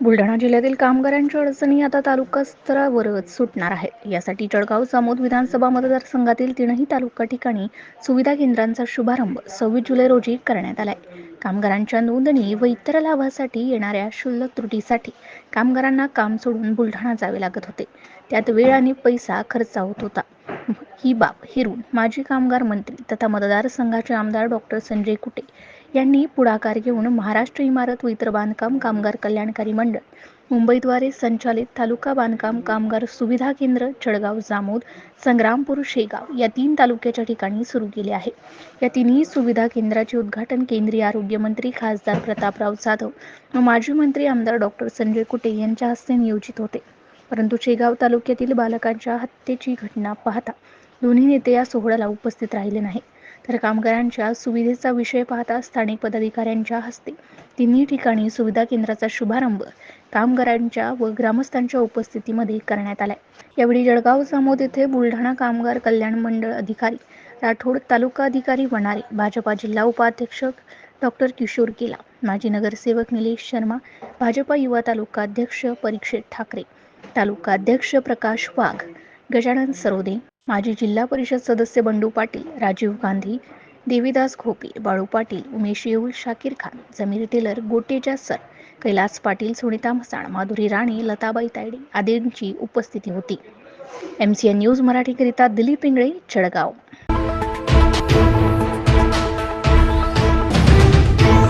बुलढाणा जिल्ह्यातील कामगारांच्या अडचणी आता तालुका स्तरावरच सुटणार आहेत. यासाठी जळगाव जामोद विधानसभा मतदारसंघातील तीनही तालुका ठिकाणी सुविधा केंद्रांचा शुभारंभ सव्वीस जुलै रोजी करण्यात आलाय. कामगारांच्या नोंदणी व इतर लाभासाठी येणाऱ्या शुल्लक त्रुटीसाठी कामगारांना काम सोडून बुलढाणा जावे लागत होते. त्यात वेळ आणि पैसा खर्च होत होता. ही बाब हिरून माजी कामगार मंत्री तथा मतदारसंघाचे आमदार डॉक्टर संजय कुटे यांनी पुढाकार घेऊन महाराष्ट्र इमारत व इतर बांधकाम कामगार कल्याणकारी मंडळ मुंबईद्वारे संचालित तालुका बांधकाम कामगार सुविधा केंद्र जळगाव जामोद संग्रामपूर शेगाव या तीन तालुक्याच्या ठिकाणी सुरू केले आहे. या तिन्ही सुविधा केंद्राचे उद्घाटन केंद्रीय आरोग्यमंत्री खासदार प्रतापराव जाधव व माजी मंत्री आमदार डॉक्टर संजय कुटे यांच्या हस्ते नियोजित होते. परंतु शेगाव तालुक्यातील बालकांच्या हत्येची घटना पाहता दोन्ही नेते या सोहळ्याला उपस्थित राहिले नाही तर कामगारांच्या सुविधेचा विषय पाहता स्थानिक पदाधिकाऱ्यांच्या हस्ते तिन्ही ठिकाणी सुविधा केंद्राचा शुभारंभ कामगारांच्या व ग्रामस्थांच्या उपस्थितीमध्ये करण्यात आलाय. यावेळी जळगाव जामोद येथे बुलढाणा कामगार कल्याण मंडळ अधिकारी राठोड तालुका अधिकारी वनारे भाजपा जिल्हा उपाध्यक्ष डॉक्टर किशोर केला माजी नगरसेवक निलेश शर्मा भाजपा युवा तालुका अध्यक्ष परीक्षित ठाकरे तालुका अध्यक्ष प्रकाश वाघ गजानन सरोदे माजी जिल्हा परिषद सदस्य बंडू पाटील राजीव गांधी देवीदास घोपे बाळू पाटील उमेश येऊल शाकीर खान जमीर टेलर गोटे सर कैलास पाटील सुनीता मसाळ माधुरी राणे लताबाई तायडे आदींची उपस्थिती होती. एम सी एन न्यूज मराठीकरिता दिलीप इंगळे जळगाव.